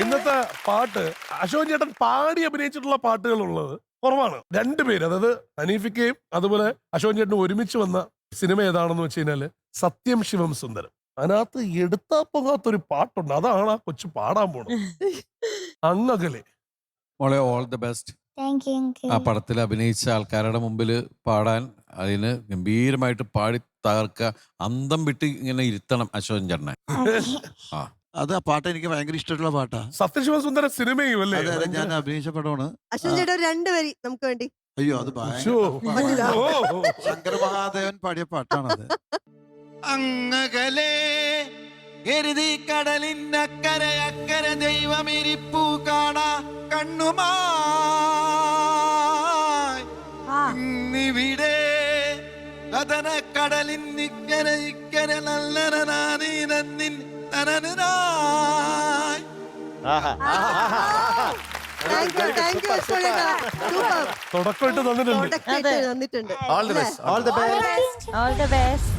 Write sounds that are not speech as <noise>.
ഇന്നത്തെ പാട്ട് അശോക് ചേട്ടൻ പാടി അഭിനയിച്ചിട്ടുള്ള പാട്ടുകളുള്ളത് കുറവാണ്. രണ്ടുപേര് അതായത് അനീഫിക്കയും അതുപോലെ അശോക് ചേട്ടനും ഒരുമിച്ച് വന്ന സിനിമ ഏതാണെന്ന് വെച്ച് കഴിഞ്ഞാൽ സത്യം ശിവം സുന്ദരം. അതിനകത്ത് എടുത്താ പോകാത്തൊരു പാട്ടുണ്ട്. അതാണ് ആ കൊച്ചു പാടാൻ പോണത്. <laughs> അങ്ങകലെ. മോളെ ഓൾ ദി ബെസ്റ്റ്. ആ പടത്തിൽ അഭിനയിച്ച ആൾക്കാരുടെ മുമ്പിൽ പാടാൻ അതിന് ഗംഭീരമായിട്ട് പാടി തകർക്ക അന്തം വിട്ട് ഇങ്ങനെ ഇരുത്തണം അശോകൻ ചേട്ടനെ. ആ. അത് ആ പാട്ട് എനിക്ക് ഭയങ്കര ഇഷ്ടമുള്ള പാട്ടാ. സത്യശിവസുന്ദര സിനിമയും അല്ലേ? അതെ അതെ ഞാൻ അഭിനയിച്ച പടമാണ്. അശ്വൻ ചേട്ടാ ഒരു രണ്ട് വരി നമുക്ക് വേണ്ടി. അയ്യോ അത്. ഭയങ്കര ഓ, ശങ്കര മഹാദേവൻ പാടിയ പാട്ടാണ് അങ്ങകലെ എരുതി കടലിന്നക്കരെ അക്കരെ ദൈവമിരിപ്പു കാണാ കണ്ണുമായി. ഇന്നിവിടെ കഥന കടലിൻ ഇക്കരെ ഇക്കരെ നല്ലനാനീ നന്നിൻ തുടക്കമായിട്ട് തന്നിട്ടുണ്ട്. തന്നിട്ടുണ്ട്. All the best all the best